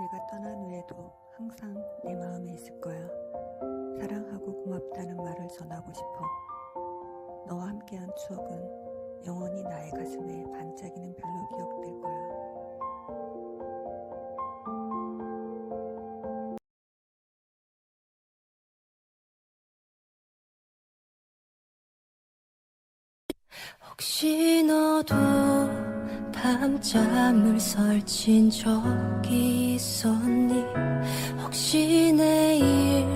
내가 떠난 후에도 항상 내 마음에 있을 거야. 사랑하고 고맙다는 말을 전하고 싶어. 너와 함께한 추억은 영원히 나의 가슴에 반짝이는 별로 기억될 거야. 혹시 너도 밤잠을 설친 적이 있었니? 혹시 내일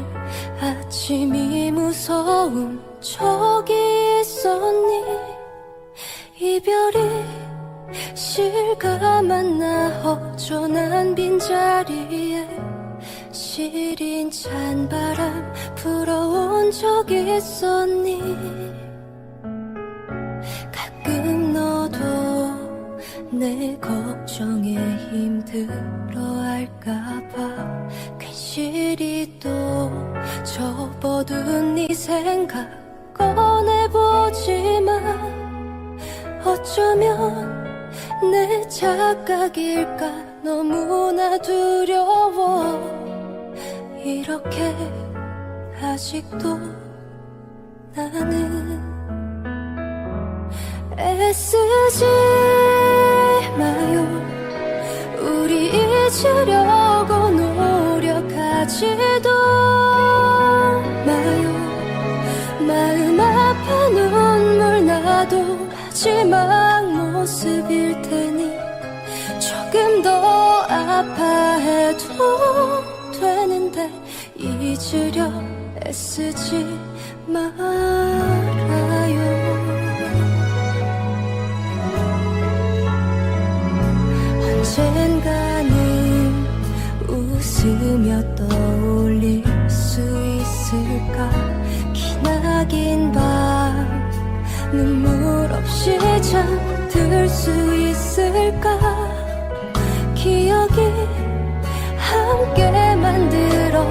아침이 무서운 적이 있었니? 이별이 실감한 나 허전한 빈자리에 시린 찬바람 불어온 적이 있었니? 내 걱정에 힘들어할까봐. 괜시리 또 접어둔 네 생각 꺼내보지만 어쩌면 내 착각일까 너무나 두려워. 이렇게 아직도 나는 애쓰지 마요? 우리 잊으려고 노력하지도 마요. 마음 아파 눈물 나도 마지막 모습일 테니 조금 더 아파해도 되는데 잊으려 애쓰지 말아요 언젠가는 웃으며 떠올릴 수 있을까? 기나긴 밤 눈물 없이 잠들 수 있을까? 기억이 함께 만들어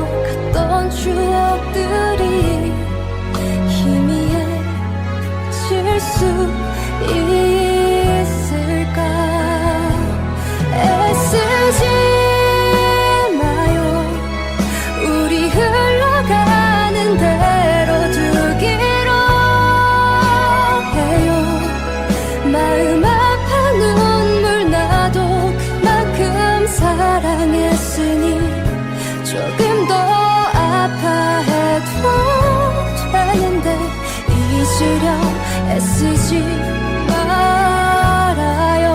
갔던 추억들이 희미해질 수 조금 더 아파해도 되는데 잊으려 애쓰지 말아요.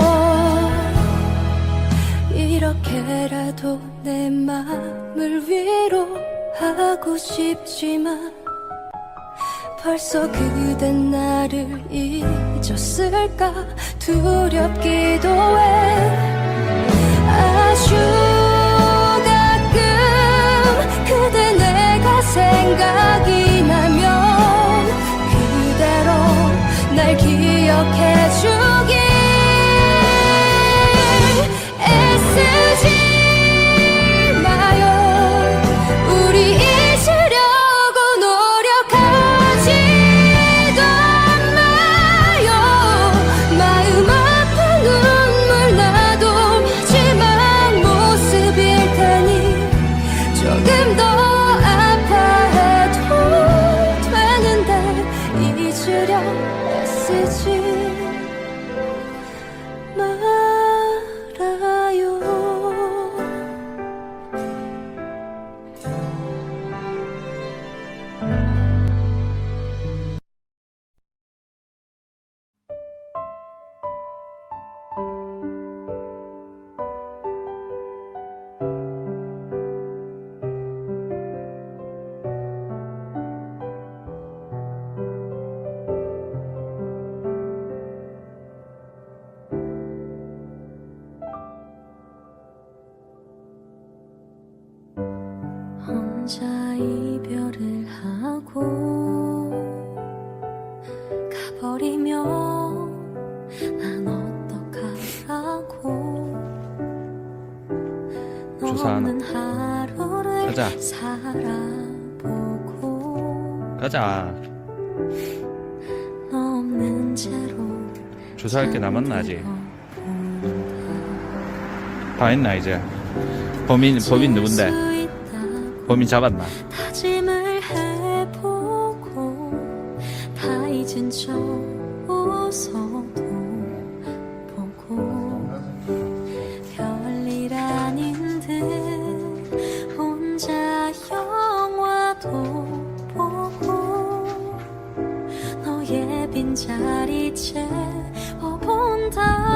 이렇게라도 내 맘을 위로하고 싶지만 벌써 그댄 나를 잊었을까? 두렵기도 해. 가 생각이 나면 그대로 날 기억해 주길 애쓰지 마요. 우리 잊으려고 노력하지도 마요. 마음 아파 눈물 나도 마지막 모습일 테니 조금 더 혼자 이별을 하고 가버리면 난 어떡하라고? 없는 하루를 가자. 살아보고 가자. 너 없는 채로 조사할 게 남았나 아직? 다 했나 이제? 범인 범인 누군데? 범인 잡았나? 다짐을 해보고 다 잊은 척 웃어도 보고 별일 아닌 듯 혼자 영화도 보고 너의 빈자리 채워본다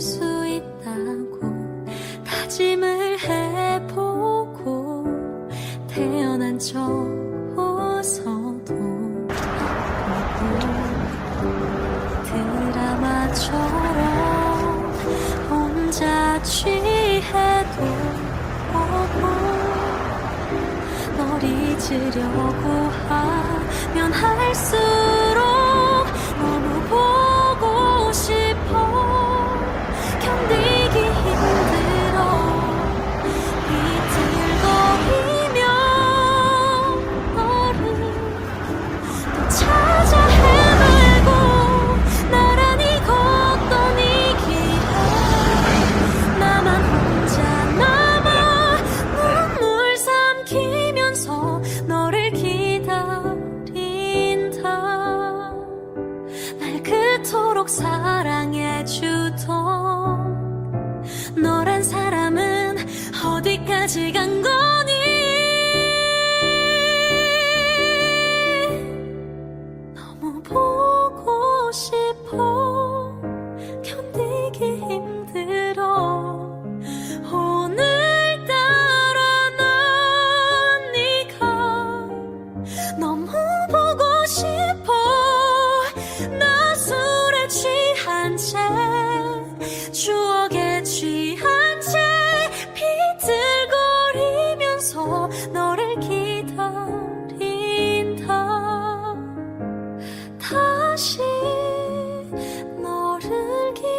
수 있다고 다짐을 해보고 태어난 척 웃어도 드라마처럼 혼자 취해도 보고 널 잊으려고 하면 할수 끝까지 간 거니? 너무 보고 싶어. 견디기 힘들어. 오늘따라 난 네가 너무 보고 싶어. 나 술에 취한 채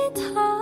他。